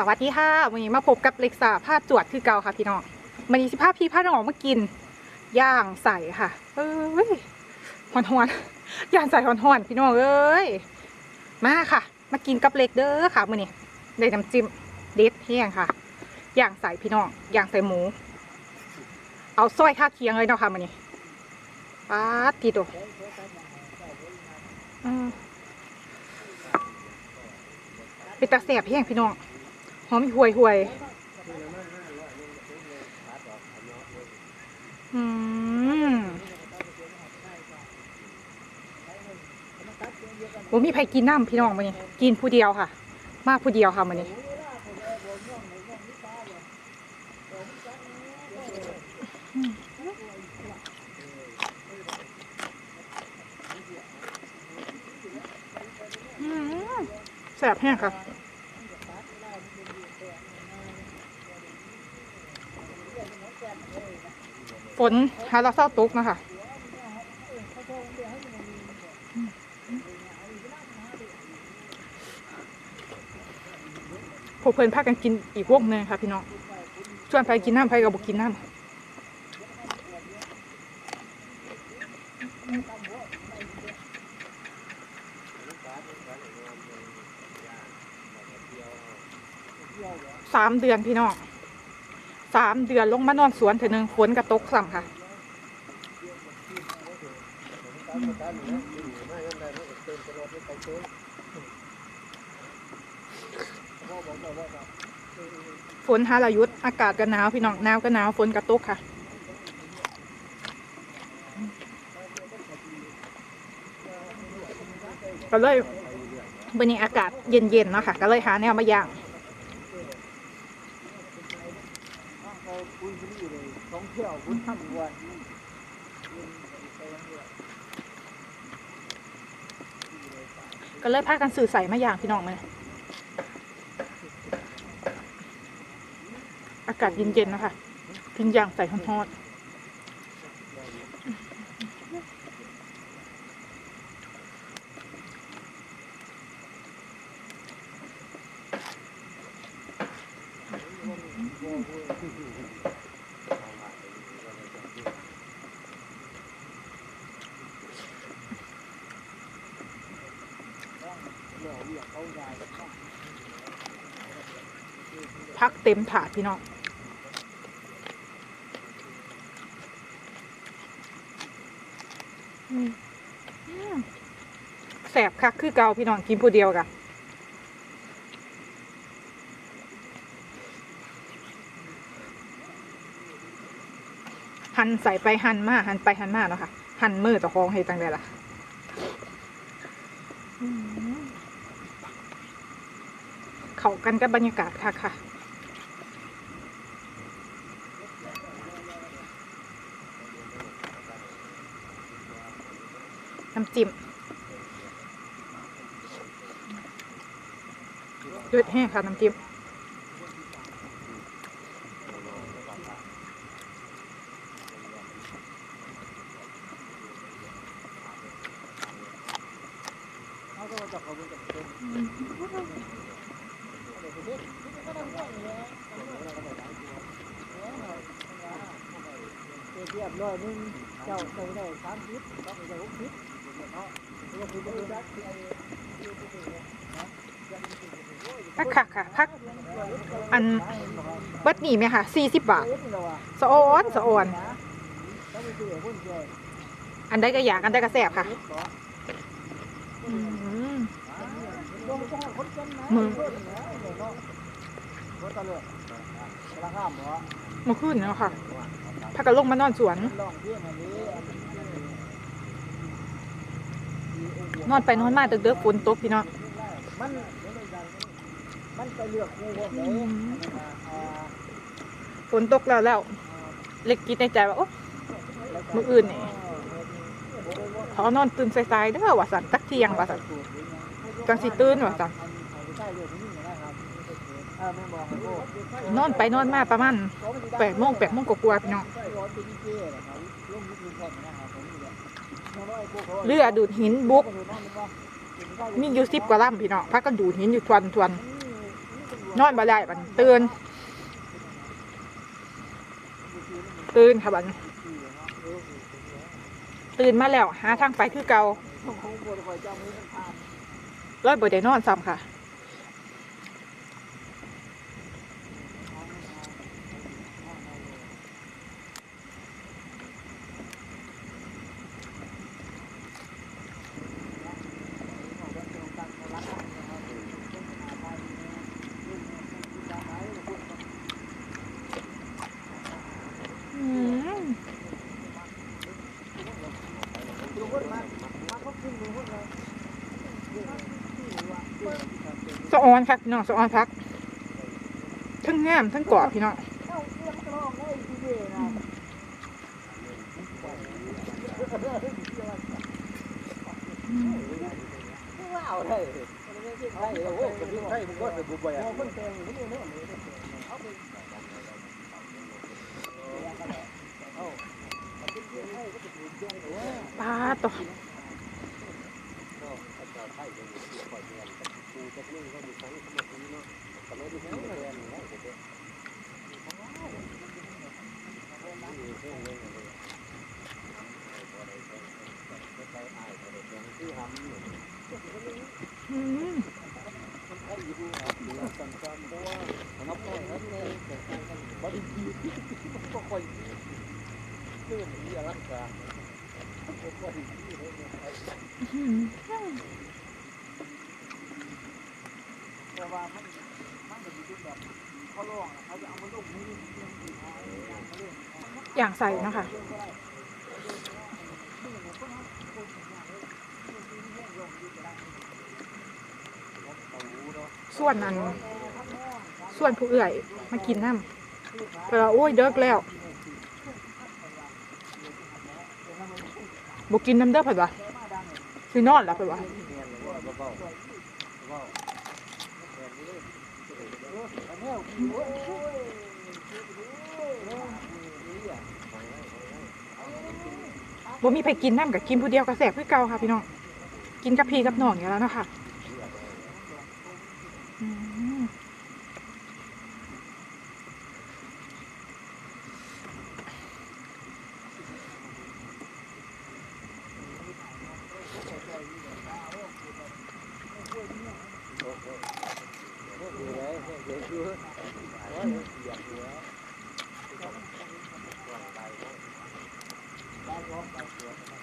สวัสดีค่ะวันนี้มาพบกับเล็กซ่าผ้าจวดคือเก่าค่ะพี่น้องวันนี้สิพาพี่พาน้องมากิน ย่างใส่ค่ะ เอ้ยหอนหอนย่างใส่หอนหอนพี่น้องเอ้ยมาค่ะ มากินกับเล็กเด้อค่ะมื้อนี้ได้น้ำจิ้มเด็ดแห้งค่ะ ย่างใส่พี่น้องย่างใส่หมู เอาสร้อยค่าเคียงเลยเนาะค่ะมื้อนี้ปาดทีโดอืมเป็นตาแสบแห้งพี่น้อง หอมห่วยห่วยอืมผมมีใครกินน้ำพี่น้องมานี่กินผู้เดียวค่ะ มากผู้เดียวค่ะมานี่แสบแห้งค่ะ ฝนหาราเศร้าตกนะคะพวกเพื่อนพากันกินอีกวงหนึ่งค่ะพี่น้องชวนไปกินน้ำไปกับบุกินน้ำสามเดือนพี่น้อง สามเดือนลงมานอนสวนเถอะหนึ่งฝนกระตกซ้ำค่ะ ฝนฮารายุทธอากาศก็หนาว พี่น้องหนาวก็หนาวฝนกระตกค่ะก็เลยวันนี้อากาศเย็นๆเนาะค่ะ ก็เลยหาแนวมาย่าง คุณที่อยู่เลยท่องเที่ยว คุณทำวันก็เลยพากันสื่อใส่มาอย่างพี่น้องมาอากาศเย็นๆนะคะกินอย่างใส่ฮอดๆ เต็มถาดพี่น้องแสบคักคือเกาพี่น้องกินผู้เดียวกะหันใส่ไปหันมาหันไปหันมาเนาะค่ะหันมือเจะคองให้ตังได้ล่ะเข้ากันกับบรรยากาศค่ะค่ะ น้ำจิ้มเลือดแห้งค่ะน้ำจิ้มเขาก็จะขอบคุณกับคุณเทียบร้อยนึงเจ้าใส่ได้สามสิบต้องใส่หกสิบเนักค่ะค่ะพักอันเบิดหนีไหมคะสี่สิบบาทสะออนสะออนอันได้ก็อยากอันได้ก็แสบค่ะมือมาขึ้นแล้วค่ะพักกันลงมานอนสวน นอนไปนอนมาเด็กๆฝนตกพี่น้องมันมันไปเลือกกูพวกไหนอ่าฝนตกแล้วแล้วเล็กคิดในใจว่าโอ๊ะมื้ออื่นนี่ขอนอนตื่นสายๆเด้อว่าสันตักเที่ยงว่าสันจังสิตื่นว่าสันใช่เลือกนี่นะครับเอนอนไปนอนมาประมาณแปดโมงแปดโมงกว่าๆพี่น้อง เรือดูดหินบุก มีอยู่สิบกว่าลำพี่น้องพักกันดูดหินอยู่ทวนทวนนอนบ่ได้บันเตื่นตื่นค่ะบันตื่นมาแล้วหาทางไปคือเก่าของขอยจำมือมันนร้อยบ่ได้นอนซ้ำค่ะ อืม ดูคนมามาเขาขึ้นดูคนเลย สะออนค่ะพี่น้องสะออนพัก ทั้งงามทั้งกรอบพี่น้องเอ้าเรียกกระรอกได้ทีเดียวนะ ว้าวได้ไอ้โอ้ยเป็นไทยมันก็จะบุบไปอะคนแต่งมันเนี่ยเนี่ยเอาไปเอาเป็นเพื่อนให้ก็จะถูกแจ้งว่า ปลาตัว อืมอืม แต่ว่ามันมันจะมีแบบเขาลองเขาจะเอามาลงมือ อย่างใส่นะคะ ส่วนนั้นส่วนผู้เอื่อยมากินน้ำเวลาโอ้ยเดิกแล้วบกินน้ำเด้อผัดวะสินอนแล้วผัดวะบ่มีใครกินน้ำกับกินผู้เดียวกระแสบคือเก่าค่ะพี่น้อง กินกับพี่กับน้องอย่างแล้วนะคะ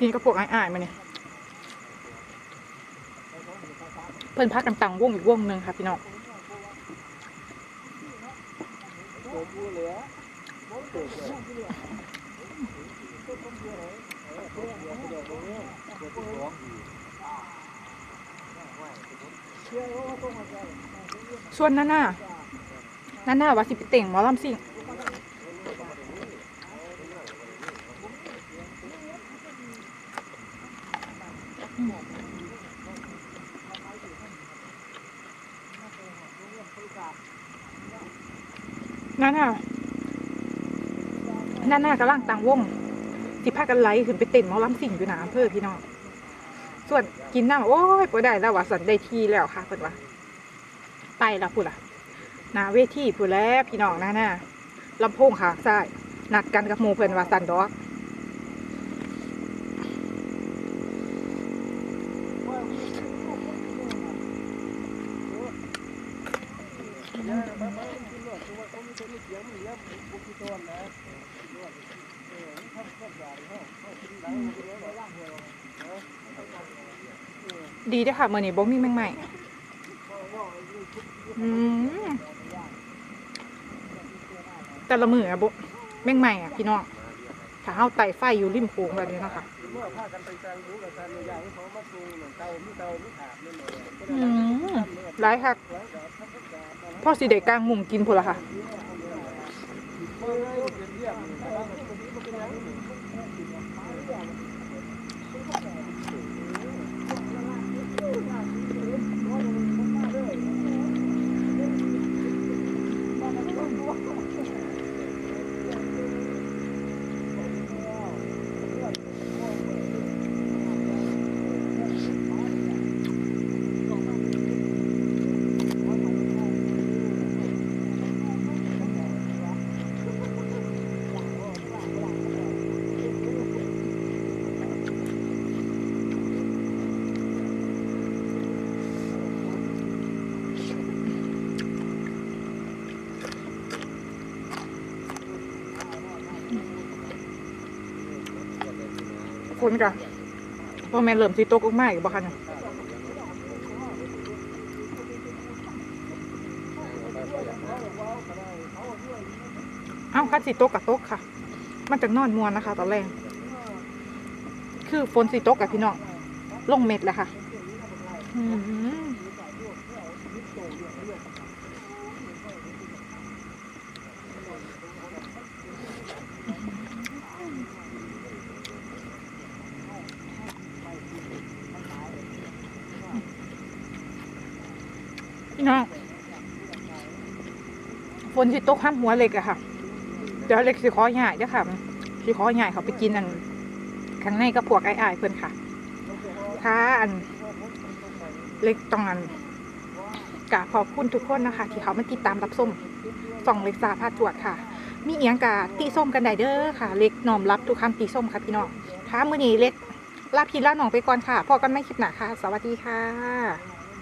กินกับพวกอ้ายๆมาเนี่ยเพิ่นพักกันตังวงอีกวงหนึ่งค่ะพี่น้องส่วนนั่นน่ะนั่นน่ะว่าสิไปเต่งหมอลำซิ่งนั่นน่ะ นั่นน่ะกำลังตังวงสิพากันไล่ขึ้นไปเต้นหมอลำซิ่งอยู่หนาอำเภอพี่น้องส่วนกินน้ำโอ้ยบ่ได้แล้วว่าสันได้ที่แล้วค่ะเพิ่นว่าไปแล้วพูดล่ะนาเวทีพูดแล้วพี่น้องนะน่ะลำโพงขางซ้ายนัดกันกับหมูเพิ่อนว่าสันดอก ดีด้อค่ะเมื้อนี้บ่มีแมงใหม่แต่ละมืออะบ่แมงใหม่อะพี่น้องถ้าเฮาไต่ไฟอยู่ริมโขงแบบนี้นะคะหลายคักพ่อสิได้กกลางมุมกินพุ่นละค่ะ Mulai. กันพ่อแม่เริ่มสิตกออกมาอีกบ่คะเนี่ยเอ้าคันสิตกกับตกค่ะ มันจะนอนมวนนะคะ ตอนแรกคือฝนสิตกกับพี่น้องลงเม็ดแล้วค่ะ อืม น้องฝนสิตกข้ามหัวเล็กอะค่ะ เดี๋ยวเล็กสิขอใหญ่เด้อค่ะสิขอใหญ่เขาไปกินอันข้างในก็พวกไอ้ไอ้ายเพื่อนค่ะถ้าอันเล็กตรงนั้นกะขอบคุณทุกคนนะคะ ที่เขามาติดตามรับส้มส่องเล็กสาพาจวดค่ะ มีเอียงกะตีส้มกันได้เด้อค่ะ เล็กน้อมรับทุกคำตีส้มค่ะพี่น้องถ้ามือนี้เล็กลาพี่ลาหนองไปก่อนค่ะพอกันไม่คลิปหนาค่ะ สวัสดีค่ะ